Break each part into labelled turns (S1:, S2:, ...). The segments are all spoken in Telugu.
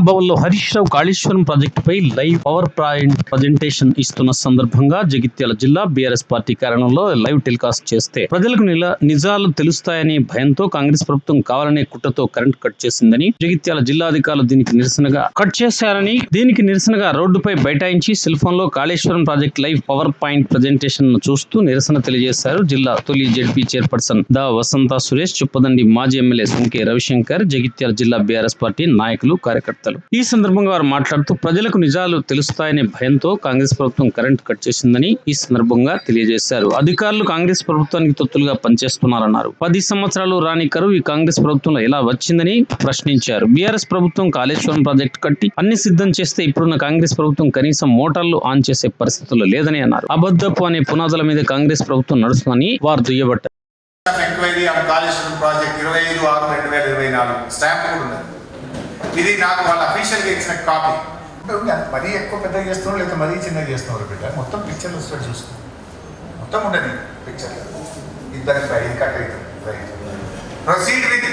S1: భవన్లో హరీష్ రావు కాళేశ్వరం ప్రాజెక్టుపై లైవ్ పవర్ పాయింట్ ప్రజెంటేషన్ ఇస్తున్న సందర్భంగా జగిత్యాల జిల్లా బీఆర్ఎస్ పార్టీ కార్యాలయంలో లైవ్ టెలికాస్ట్ చేస్తే ప్రజలకు నిల నిజాలు తెలుస్తాయనే భయంతో కాంగ్రెస్ ప్రభుత్వం కావాలనే కుట్రతో కరెంట్ కట్ చేసిందని జగిత్యాల జిల్లా అధికారులు దీనికి నిరసనగా కట్ చేశారని దీనికి నిరసనగా రోడ్డుపై బైఠాయించి సెల్ ఫోన్లో Kaleshwaram project live power point ప్రజెంటేషన్ను చూస్తూ నిరసన తెలియజేశారు జిల్లా తొలి జడ్పీ చైర్పర్సన్ దా వసంత సురేష్ చుప్పదండి మాజీ ఎమ్మెల్యే సుంకే రవిశంకర్ జగిత్యాల జిల్లా బీఆర్ఎస్ పార్టీ నాయకులు కార్యకర్తలు ఈ సందర్భంగా వారు మాట్లాడుతూ ప్రజలకు నిజాలు తెలుస్తాయనే భయంతో కాంగ్రెస్ ప్రభుత్వం కరెంట్ కట్ చేసిందని ఈ సందర్భంగా తెలియజేశారు. అధికారులు కాంగ్రెస్ ప్రభుత్వానికి తొత్తులుగా పనిచేస్తున్నారన్నారు. పది సంవత్సరాలు రాని కరువు ఈ కాంగ్రెస్ ప్రభుత్వంలో ఎలా వచ్చిందని ప్రశ్నించారు. బీఆర్ఎస్ ప్రభుత్వం కాళేశ్వరం ప్రాజెక్టు కట్టి అన్ని సిద్ధం చేస్తే ఇప్పుడున్న కాంగ్రెస్ ప్రభుత్వం కనీసం మోటార్లు ఆన్ చేసే పరిస్థితుల్లో లేదని అన్నారు. అబద్ధపు అనే పునాదుల మీద కాంగ్రెస్ ప్రభుత్వం నడుస్తుందని వారు దుయ్యబట్టారు.
S2: ఎంక్వైరీ ఆన్ కాళేశ్వరం ప్రాజెక్ట్ ఇరవై ఐదు ఆరు రెండు వేల ఇరవై నాలుగు. స్టాంప్ కూడా ఉన్నది ఇది నాకు వాళ్ళ అఫీషియల్గా ఇచ్చిన కాపీ మరీ ఎక్కువ పెద్దగా చేస్తున్నారు లేదా మరీ చిన్నగా చేస్తున్నారు బిడ్డ? మొత్తం పిక్చర్లు వస్తాడు చూసుకో. మొత్తం ఉండని పిక్చర్ ఇద్దరు ఫ్రై ఇది కట్ అవుతుంది ప్రొసీడ్ విత్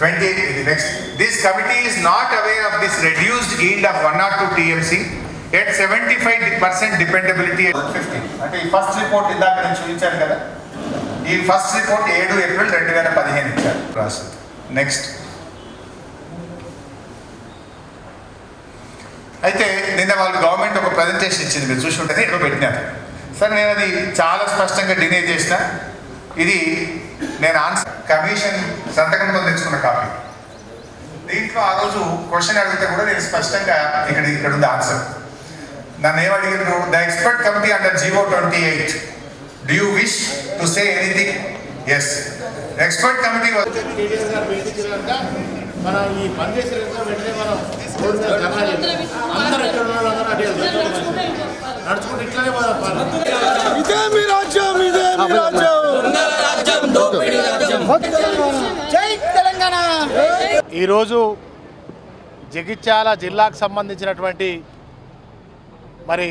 S2: ట్వంటీ ఇది next this committee is not aware of this reduced yield of one naught two TMC at seventy five percent dependability fifteen అంటే ఈ ఫస్ట్ రిపోర్ట్ ఇందాక నేను చూపించాను కదా. ఈ ఫస్ట్ రిపోర్ట్ ఏడు ఏప్రిల్ రెండు వేల పదిహేను ఇచ్చారు. నెక్స్ట్ అయితే నిన్న వాళ్ళు గవర్నమెంట్ ఒక ప్రజెంటేషన్ ఇచ్చింది మీరు చూసి ఉంటేనే ఇక్కడ పెట్టినారు. సరే నేను అది చాలా స్పష్టంగా డినే చేసిన. ఇది నేను ఆన్సర్ కమిషన్ సంతకంతో తెచ్చుకున్న కాపీ దీంట్లో ఆ రోజు క్వశ్చన్ అడిగితే కూడా నేను స్పష్టంగా ఇక్కడ ఇక్కడ ఉంది ఆన్సర్ నన్ను ఏమడిగారు the expert committee under GO twenty eight do you wish to say anything yes expert committee
S3: మనం ఈ పని చేసిన వెంటనే మనం రోడ్డు మీద ధర్నా చేయాలి. అందరూ ఎక్కడ ఉన్నారో అందరూ వెళ్తారు. నడుచుకుంటూ ఇట్లానే పోదాం.
S4: ఇదే మీ రాజ్యం ఇదే మీ రాజ్యం. జై తెలంగాణ.
S3: ఈరోజు జగిత్యాల జిల్లాకు సంబంధించినటువంటి మరి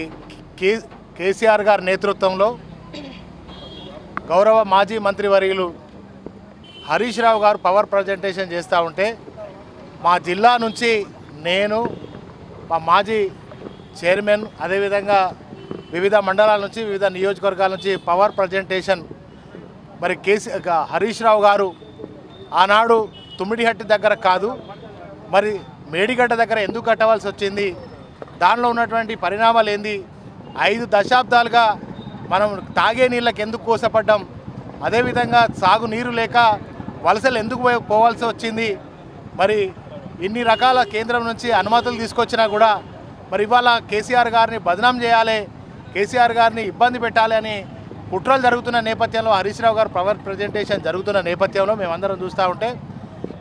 S3: కే కేసీఆర్ గారి నేతృత్వంలో గౌరవ మాజీ మంత్రివర్యులు హరీష్ రావు గారు పవర్ ప్రజెంటేషన్ చేస్తూ ఉంటే మా జిల్లా నుంచి నేను మా మాజీ చైర్మన్ అదేవిధంగా వివిధ మండలాల నుంచి వివిధ నియోజకవర్గాల నుంచి పవర్ ప్రజెంటేషన్. మరి కేసీ గ- హరీష్ రావు గారు ఆనాడు తుమ్మిడిహట్టి దగ్గర కాదు మరి మేడిగడ్డ దగ్గర ఎందుకు కట్టవలసి వచ్చింది? దానిలో ఉన్నటువంటి పరిణామాలు ఏంది? ఐదు దశాబ్దాలుగా మనం తాగే నీళ్ళకి ఎందుకు కోసపడ్డాం? అదేవిధంగా సాగునీరు లేక వలసలు ఎందుకు పోవాల్సి వచ్చింది? మరి ఇన్ని రకాల కేంద్రం నుంచి అనుమతులు తీసుకొచ్చినా కూడా మరి ఇవాళ కేసీఆర్ గారిని బదనాం చేయాలి కేసీఆర్ గారిని ఇబ్బంది పెట్టాలి అని కుట్రలు జరుగుతున్న నేపథ్యంలో హరీష్ రావు గారు పవర్ ప్రజెంటేషన్ జరుగుతున్న నేపథ్యంలో మేమందరం చూస్తూ ఉంటే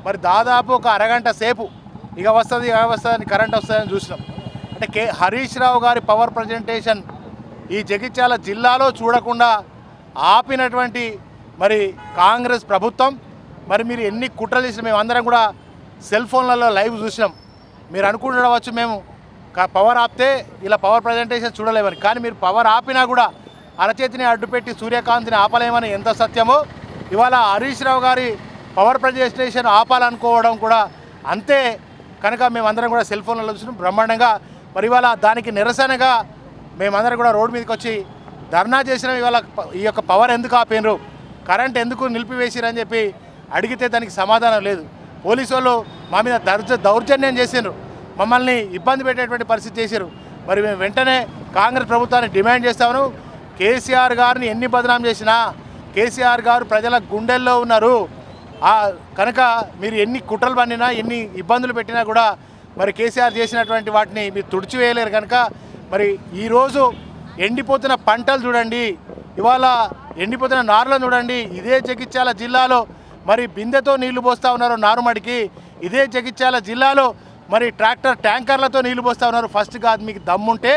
S3: మరి దాదాపు ఒక అరగంట సేపు ఇక వస్తుంది ఇక వస్తుంది కరెంట్ వస్తుందని చూసినాం. అంటే కే హరీష్ రావు గారి పవర్ ప్రజెంటేషన్ ఈ జగిత్యాల జిల్లాలో చూడకుండా ఆపినటువంటి మరి కాంగ్రెస్ ప్రభుత్వం మరి మీరు ఎన్ని కుట్రలు చేసిన మేము అందరం కూడా సెల్ ఫోన్లలో లైవ్ చూసినాం. మీరు అనుకుంటుండవచ్చు మేము పవర్ ఆపితే ఇలా పవర్ ప్రజెంటేషన్ చూడలేమని. కానీ మీరు పవర్ ఆపినా కూడా అరచేతిని అడ్డుపెట్టి సూర్యకాంతిని ఆపలేమని ఎంత సత్యమో. ఇవాళ హరీష్ రావు గారి పవర్ ప్రజెంటేషన్ ఆపాలనుకోవడం కూడా అంతే. కనుక మేమందరం కూడా సెల్ ఫోన్లలో చూసినాం. బ్రహ్మాండంగా. మరి ఇవాళ దానికి నిరసనగా మేమందరం కూడా రోడ్డు మీదకి వచ్చి ధర్నా చేసిన. ఇవాళ ఈ యొక్క పవర్ ఎందుకు ఆపినరు? కరెంట్ ఎందుకు నిలిపివేసిరని చెప్పి అడిగితే దానికి సమాధానం లేదు. పోలీసు వాళ్ళు మా మీద దర్జ దౌర్జన్యం చేసిండ్రు. మమ్మల్ని ఇబ్బంది పెట్టేటువంటి పరిస్థితి చేశారు మరి మేము వెంటనే కాంగ్రెస్ ప్రభుత్వాన్ని డిమాండ్ చేస్తాము కేసీఆర్ గారిని ఎన్ని బదనాం చేసినా కేసీఆర్ గారు ప్రజల గుండెల్లో ఉన్నారు. కనుక మీరు ఎన్ని కుట్రలు పండినా ఎన్ని ఇబ్బందులు పెట్టినా కూడా మరి కేసీఆర్ చేసినటువంటి వాటిని మీరు తుడిచివేయలేరు కనుక. మరి ఈరోజు ఎండిపోతున్న పంటలు చూడండి. ఇవాళ ఎండిపోతున్న నారులను చూడండి. ఇదే జగిత్యాల జిల్లాలో మరి బిందెతో నీళ్ళు పోస్తూ ఉన్నారు నారుమడికి. ఇదే జగిత్యాల జిల్లాలో మరి ట్రాక్టర్ ట్యాంకర్లతో నీళ్ళు పోస్తూ ఉన్నారు. ఫస్ట్ కాదు మీకు దమ్ముంటే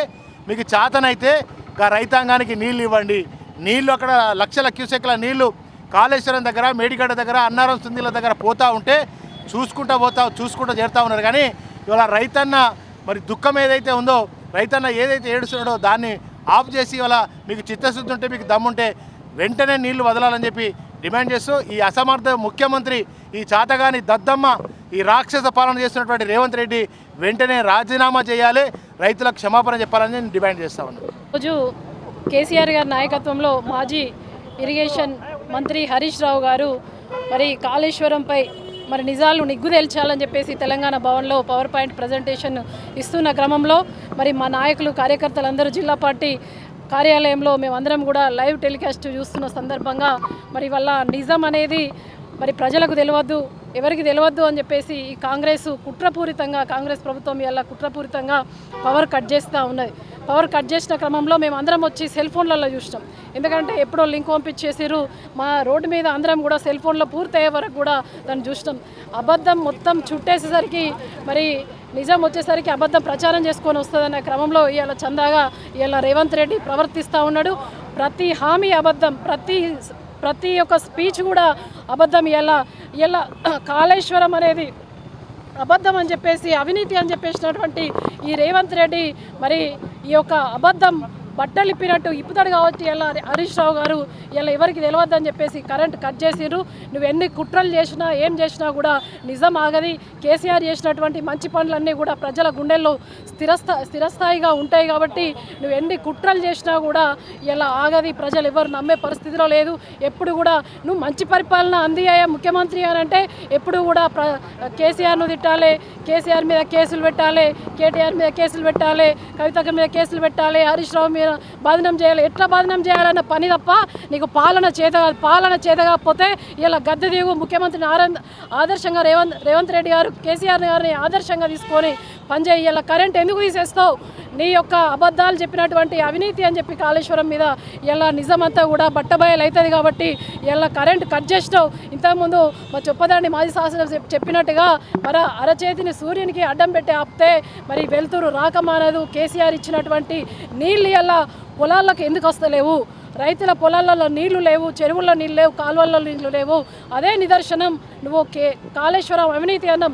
S3: మీకు చాతనైతే గా రైతాంగానికి నీళ్ళు ఇవ్వండి. నీళ్ళు అక్కడ లక్షల క్యూసెక్ల నీళ్ళు కాళేశ్వరం దగ్గర మేడిగడ్డ దగ్గర అన్నారం సుందీల దగ్గర పోతూ ఉంటే చూసుకుంటా పోతా చూసుకుంటూ చేరుతూ ఉన్నారు. కానీ ఇవాళ రైతన్న మరి దుఃఖం ఏదైతే ఉందో రైతన్న ఏదైతే ఏడుస్తున్నాడో దాన్ని ఆఫ్ చేసి ఇవాళ మీకు చిత్తశుద్ధి ఉంటే మీకు దమ్ముంటే వెంటనే నీళ్ళు వదలాలని చెప్పి డిమాండ్ చేస్తూ ఈ అసమర్థ ముఖ్యమంత్రి ఈ చాతగాని దద్దమ్మ ఈ రాక్షస పాలన చేస్తున్నటువంటి రేవంత్ రెడ్డి వెంటనే రాజీనామా చేయాలి. రైతులకు క్షమాపణ చెప్పాలని నేను డిమాండ్ చేస్తా ఉన్నాను
S5: రోజు కేసీఆర్ గారి నాయకత్వంలో మాజీ ఇరిగేషన్ మంత్రి హరీష్ రావు గారు మరి కాళేశ్వరంపై మరి నిజాలు నిగ్గుదేల్చాలని చెప్పేసి తెలంగాణ భవన్లో పవర్ పాయింట్ ప్రజెంటేషన్ ఇస్తున్న క్రమంలో మరి మా నాయకులు కార్యకర్తలందరూ జిల్లా పార్టీ కార్యాలయంలో మేమందరం కూడా లైవ్ టెలికాస్ట్ చూస్తున్న సందర్భంగా మరి వల్ల నిజం అనేది మరి ప్రజలకు తెలియవద్దు ఎవరికి తెలియవద్దు అని చెప్పేసి ఈ కాంగ్రెస్ కుట్రపూరితంగా కాంగ్రెస్ ప్రభుత్వం ఇలా కుట్రపూరితంగా పవర్ కట్ చేస్తూ ఉన్నది. పవర్ కట్ చేసిన క్రమంలో మేము అందరం వచ్చి సెల్ ఫోన్లలో చూసినాం. ఎందుకంటే ఎప్పుడో లింక్ పంపించేసారు మా రోడ్డు మీద అందరం కూడా సెల్ ఫోన్లో పూర్తయ్యే వరకు కూడా దాన్ని చూసినాం. అబద్ధం మొత్తం చుట్టేసేసరికి మరి నిజం వచ్చేసరికి అబద్ధం ప్రచారం చేసుకొని వస్తుందనే క్రమంలో ఇవాళ చందాగా ఇవాళ రేవంత్ రెడ్డి ప్రవర్తిస్తూ ఉన్నాడు. ప్రతి హామీ అబద్ధం ప్రతి ప్రతి ఒక్క స్పీచ్ కూడా అబద్ధం. ఎలా ఇలా కాళేశ్వరం అనేది అబద్ధం అని చెప్పేసి అవినీతి అని చెప్పేసినటువంటి ఈ రేవంత్ రెడ్డి మరి ఈ యొక్క అబద్ధం బట్టలు ఇప్పినట్టు ఇప్పుతాడు కావచ్చు ఇలా హరీష్ రావు గారు ఇలా ఎవరికి తెలియద్దని చెప్పేసి కరెంట్ కట్ చేసిర్రు నువ్వు ఎన్ని కుట్రలు చేసినా ఏం చేసినా కూడా నిజం ఆగది. కేసీఆర్ చేసినటువంటి మంచి పనులన్నీ కూడా ప్రజల గుండెల్లో స్థిరస్థా స్థిరస్థాయిగా ఉంటాయి కాబట్టి నువ్వు ఎన్ని కుట్రలు చేసినా కూడా ఇలా ఆగది. ప్రజలు ఎవరు నమ్మే పరిస్థితిలో లేదు. ఎప్పుడు కూడా నువ్వు మంచి పరిపాలన అందియ్యా ముఖ్యమంత్రి అని అంటే ఎప్పుడు కూడా ప్ర కేసీఆర్ను తిట్టాలి. కేసీఆర్ మీద కేసులు పెట్టాలి. కేటీఆర్ మీద కేసులు పెట్టాలి. కవితక మీద కేసులు పెట్టాలి. హరీష్ రావు మీద బాధనం చేయాలి ఎట్లా బాధనం చేయాలన్న పని తప్ప నీకు పాలన చేత పాలన చేత కాకపోతే ఇలా గద్దె దిగు ముఖ్యమంత్రి ఆరం- ఆదర్శంగా రేవంత్ రేవంత్ రెడ్డి గారు కేసీఆర్ గారిని ఆదర్శంగా తీసుకొని పనిచేయాలి కరెంట్ ఎందుకు తీసేస్తావు? నీ యొక్క అబద్ధాలు చెప్పినటువంటి అవినీతి అని చెప్పి కాళేశ్వరం మీద ఇలా నిజమంతా కూడా బట్టబయలు అవుతుంది కాబట్టి ఇలా కరెంట్ కట్ చేసినావు. ఇంతకుముందు మా చొప్పదండి మాజీ శాసనం చెప్పినట్టుగా మరి అరచేతిని సూర్యునికి అడ్డం పెట్టి ఆపితే మరి వెలుతురు రాకమానదు కేసీఆర్ ఇచ్చినటువంటి నీళ్ళు ఇలా పొలాలకు ఎందుకు వస్తలేవు? రైతుల పొలాలలో నీళ్ళు లేవు చెరువుల్లో నీళ్ళు లేవు కాలువల్లో నీళ్ళు లేవు. అదే నిదర్శనం నువ్వు కే కాళేశ్వరం అవినీతి అన్నం.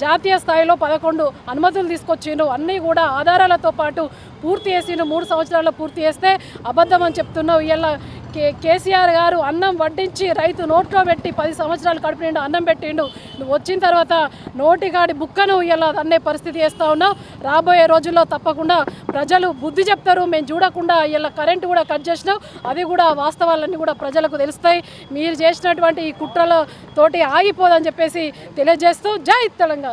S5: జాతీయ స్థాయిలో పదకొండు అనుమతులు తీసుకొచ్చిండు అన్నీ కూడా ఆధారాలతో పాటు పూర్తి చేసిండు మూడు సంవత్సరాల్లో పూర్తి చేస్తే అబద్ధం అని చెప్తున్నావు. ఇలా కే కేసీఆర్ గారు అన్నం వడ్డించి రైతు నోట్లో పెట్టి పది సంవత్సరాలు కడుపు నిండు అన్నం పెట్టిండు. నువ్వు వచ్చిన తర్వాత నోటిగాడి బుక్కను ఇలా అన్నే పరిస్థితి వేస్తూ ఉన్నావు. రాబోయే రోజుల్లో తప్పకుండా ప్రజలు బుద్ధి చెప్తారు. మేము చూడకుండా ఇలా కరెంటు కూడా కట్ చేసినావు అది కూడా వాస్తవాలన్నీ కూడా ప్రజలకు తెలుస్తాయి. మీరు చేసినటువంటి ఈ కుట్రల తోటి ఆగిపోదని చెప్పేసి తెలియజేస్తూ జై తెలంగాణ.